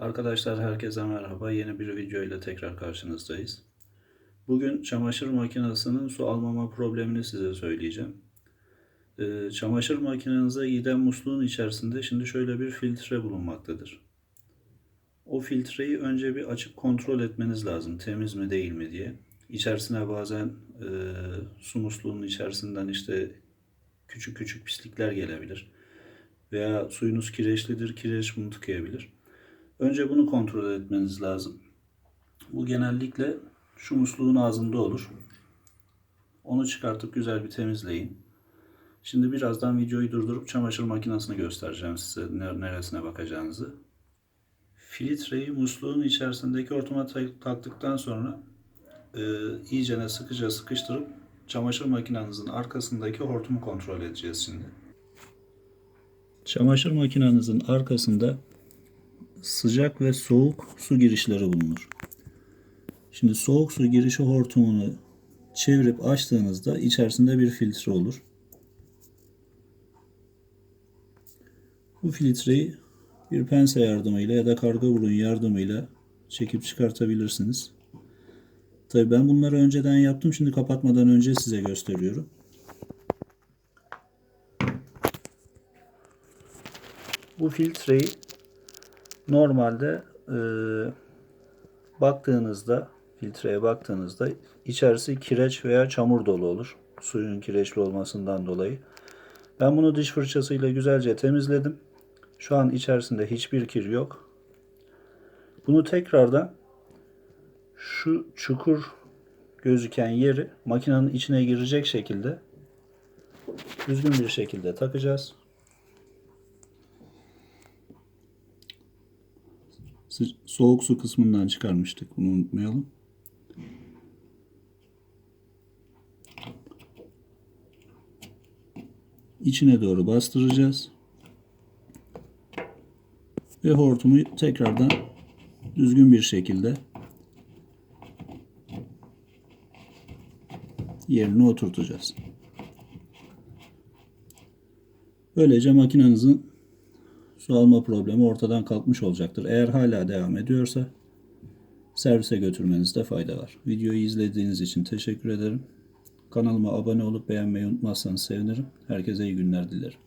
Arkadaşlar herkese merhaba. Yeni bir video ile tekrar karşınızdayız. Bugün çamaşır makinesinin su almama problemini size söyleyeceğim. Ee, çamaşır makinenize giden musluğun içerisinde şimdi şöyle bir filtre bulunmaktadır. O filtreyi önce bir açıp kontrol etmeniz lazım. Temiz mi değil mi diye. İçerisine bazen e, su musluğunun içerisinden işte küçük küçük pislikler gelebilir. Veya suyunuz kireçlidir, kireç bunu tıkayabilir. Önce bunu kontrol etmeniz lazım. Bu genellikle şu musluğun ağzında olur. Onu çıkartıp güzel bir temizleyin. Şimdi birazdan videoyu durdurup çamaşır makinesini göstereceğim size ner- neresine bakacağınızı. Filtreyi musluğun içerisindeki hortuma ta- taktıktan sonra e, iyicene sıkıca sıkıştırıp çamaşır makinenizin arkasındaki hortumu kontrol edeceğiz şimdi. Çamaşır makinenizin arkasında sıcak ve soğuk su girişleri bulunur. Şimdi soğuk su girişi hortumunu çevirip açtığınızda içerisinde bir filtre olur. Bu filtreyi bir pense yardımıyla ya da karga burun yardımıyla çekip çıkartabilirsiniz. Tabii ben bunları önceden yaptım. Şimdi kapatmadan önce size gösteriyorum. Bu filtreyi normalde e, baktığınızda filtreye baktığınızda içerisi kireç veya çamur dolu olur. Suyun kireçli olmasından dolayı. Ben bunu diş fırçasıyla güzelce temizledim. Şu an içerisinde hiçbir kir yok. Bunu tekrardan şu çukur gözüken yeri makinenin içine girecek şekilde düzgün bir şekilde takacağız. Soğuk su kısmından çıkarmıştık. Bunu unutmayalım. İçine doğru bastıracağız. Ve hortumu tekrardan düzgün bir şekilde yerine oturtacağız. Böylece makinenizin su alma problemi ortadan kalkmış olacaktır. Eğer hala devam ediyorsa servise götürmenizde fayda var. Videoyu izlediğiniz için teşekkür ederim. Kanalıma abone olup beğenmeyi unutmazsanız sevinirim. Herkese iyi günler dilerim.